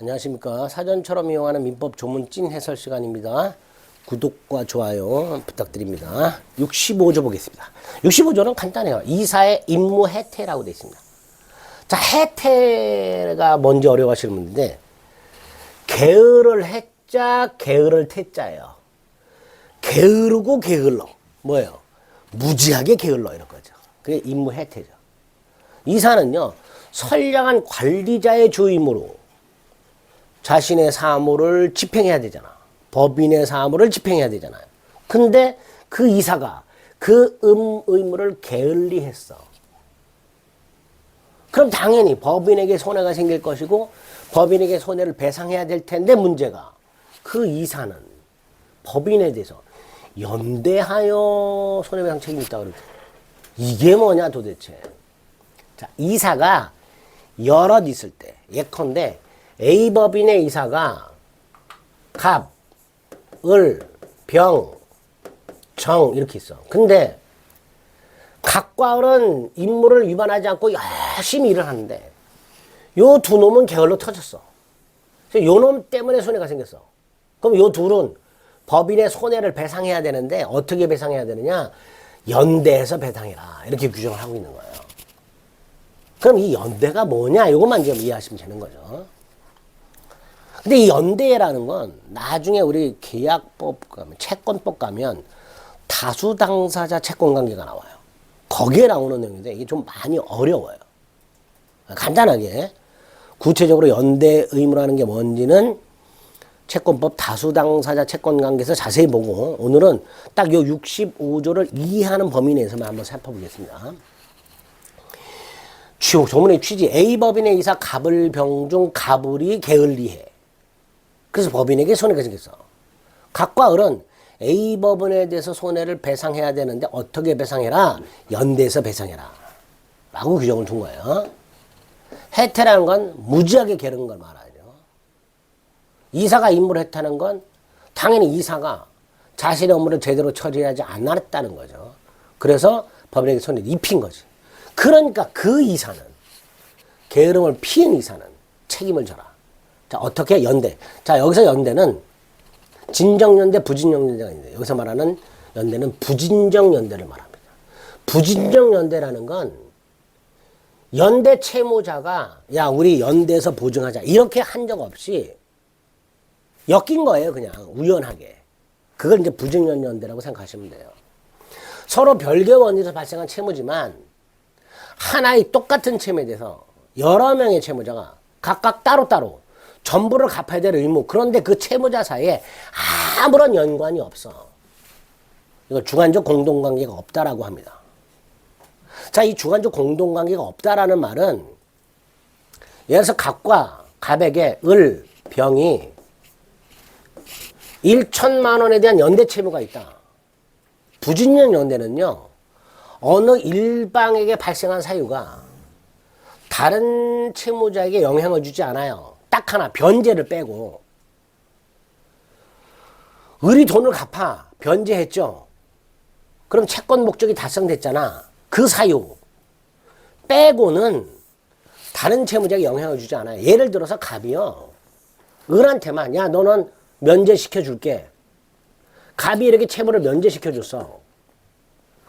안녕하십니까. 사전처럼 이용하는 민법 조문 찐 해설 시간입니다. 구독과 좋아요 부탁드립니다. 65조 보겠습니다. 65조는 간단해요. 이사의 임무 해태라고 되어 있습니다. 자, 해태가 뭔지 어려워하시는 분인데, 게으를 해자, 게으를 태자예요. 게으르고 게을러. 뭐예요? 무지하게 게을러 이런 거죠. 그게 임무 해태죠. 이사는요, 선량한 관리자의 주임으로 자신의 사무를 집행해야 되잖아. 법인의 사무를 집행해야 되잖아요. 근데 그 이사가 그 음, 의무를 게을리 했어. 그럼 당연히 법인에게 손해가 생길 것이고 법인에게 손해를 배상해야 될 텐데 문제가 그 이사는 법인에 대해서 연대하여 손해배상 책임이 있다고 그러죠. 이게 뭐냐 도대체. 자, 이사가 여럿 있을 때 예컨대 A 법인의 이사가 갑, 을, 병, 정 이렇게 있어. 근데 각과 을은 임무를 위반하지 않고 열심히 일을 하는데 요 두 놈은 게을러 터졌어. 요 놈 때문에 손해가 생겼어. 그럼 요 둘은 법인의 손해를 배상해야 되는데 어떻게 배상해야 되느냐? 연대해서 배상해라. 이렇게 규정을 하고 있는 거예요. 그럼 이 연대가 뭐냐? 이것만 좀 이해하시면 되는 거죠. 근데 이 연대라는 건 나중에 우리 계약법 가면 채권법 가면 다수 당사자 채권 관계가 나와요. 거기에 나오는 내용인데 이게 좀 많이 어려워요. 간단하게 구체적으로 연대 의무라는 게 뭔지는 채권법 다수 당사자 채권 관계에서 자세히 보고 오늘은 딱 요 65조를 이해하는 범위 내에서만 한번 살펴보겠습니다. 취- 조문의 취지 A 법인의 이사 갑을 병중 갑을이 게을리해. 그래서 법인에게 손해가 생겼어. 각과 을은 A 법원에 대해서 손해를 배상해야 되는데 어떻게 배상해라? 연대해서 배상해라. 라고 규정을 둔 거예요. 해태라는 건 무지하게 게으른 걸 말하죠. 이사가 임무를 했다는 건 당연히 이사가 자신의 업무를 제대로 처리하지 않았다는 거죠. 그래서 법인에게 손해를 입힌 거지. 그러니까 그 이사는 게으름을 피한 이사는 책임을 져라. 자, 어떻게 연대. 자, 여기서 연대는 진정연대, 부진정연대가 있는데 여기서 말하는 연대는 부진정연대를 말합니다. 부진정연대라는 건 연대 채무자가 야, 우리 연대에서 보증하자. 이렇게 한 적 없이 엮인 거예요, 그냥 우연하게. 그걸 이제 부진정연대라고 생각하시면 돼요. 서로 별개 원인에서 발생한 채무지만 하나의 똑같은 채무에 대해서 여러 명의 채무자가 각각 따로따로 전부를 갚아야 될 의무. 그런데 그 채무자 사이에 아무런 연관이 없어. 이걸 주관적 공동관계가 없다라고 합니다. 자, 이 주관적 공동관계가 없다라는 말은 예를 들어서 갑과 갑에게 을, 병이 1천만 원에 대한 연대 채무가 있다. 부진년 연대는요. 어느 일방에게 발생한 사유가 다른 채무자에게 영향을 주지 않아요. 딱 하나 변제를 빼고 을이 돈을 갚아 변제했죠. 그럼 채권 목적이 달성됐잖아. 그 사유 빼고는 다른 채무자에게 영향을 주지 않아요. 예를 들어서 갑이요. 을한테만 야 너는 면제시켜 줄게. 갑이 이렇게 채무를 면제시켜 줬어.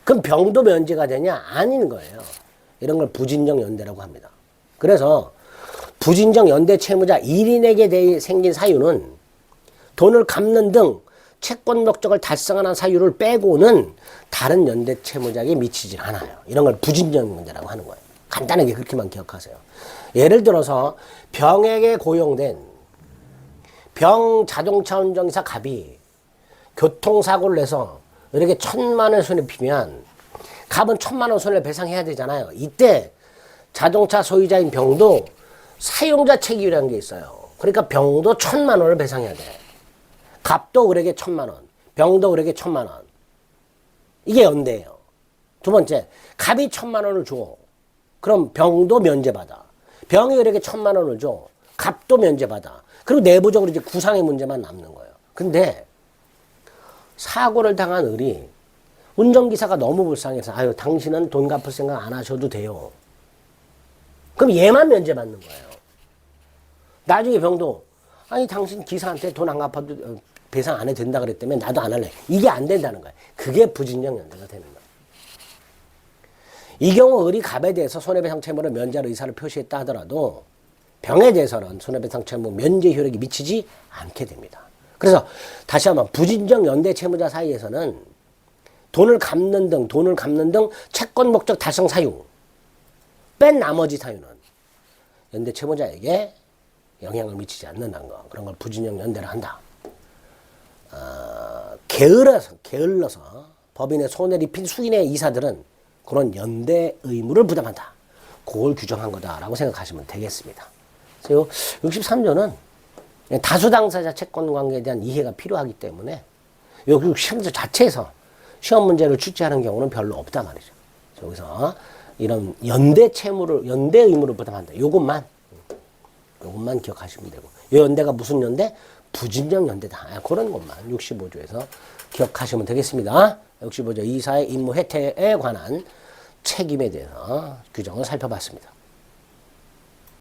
그럼 병도 면제가 되냐? 아닌 거예요. 이런 걸 부진정 연대라고 합니다. 그래서 부진정 연대 채무자 1인에게 대해 생긴 사유는 돈을 갚는 등 채권 목적을 달성하는 사유를 빼고는 다른 연대 채무자에게 미치질 않아요. 이런 걸 부진정 연대라고 하는 거예요. 간단하게 그렇게만 기억하세요. 예를 들어서 병에게 고용된 병 자동차 운전기사 갑이 교통사고를 내서 이렇게 천만 원 손해 피면 갑은 천만 원 손해를 배상해야 되잖아요. 이때 자동차 소유자인 병도 사용자 책임이라는 게 있어요. 그러니까 병도 천만 원을 배상해야 돼. 갑도 을에게 천만 원, 병도 을에게 천만 원. 이게 연대예요. 두 번째, 갑이 천만 원을 줘. 그럼 병도 면제받아. 병이 을에게 천만 원을 줘. 갑도 면제받아. 그리고 내부적으로 이제 구상의 문제만 남는 거예요. 근데 사고를 당한 을이 운전기사가 너무 불쌍해서 아유 당신은 돈 갚을 생각 안 하셔도 돼요. 그럼 얘만 면제받는 거예요. 나중에 병도 아니 당신 기사한테 돈 안 갚아도 어, 배상 안 해도 된다 그랬다면 나도 안 할래. 이게 안 된다는 거야. 그게 부진정 연대가 되는 거야. 이 경우 을이 갑에 대해서 손해배상 채무를 면제할 의사를 표시했다 하더라도 병에 대해서는 손해배상 채무 면제 효력이 미치지 않게 됩니다. 그래서 다시 한번 부진정 연대 채무자 사이에서는 돈을 갚는 등 돈을 갚는 등 채권 목적 달성 사유 뺀 나머지 사유는 연대 채무자에게 영향을 미치지 않는다는 거 그런 걸 부진정 연대를 한다. 어, 게을러서 게을러서 법인의 손해를 입힌 수인의 이사들은 그런 연대 의무를 부담한다. 그걸 규정한 거다라고 생각하시면 되겠습니다. 그래서 63조는 다수 당사자 채권 관계에 대한 이해가 필요하기 때문에 여기 시험자 자체에서 시험 문제를 출제하는 경우는 별로 없다 말이죠. 여기서 이런 연대 채무를 연대 의무를 부담한다. 요것만 요것만 기억하시면 되고 이 연대가 무슨 연대? 부진정 연대다. 아, 그런 것만 65조에서 기억하시면 되겠습니다. 65조 이사의 임무 혜택에 관한 책임에 대해서 규정을 살펴봤습니다.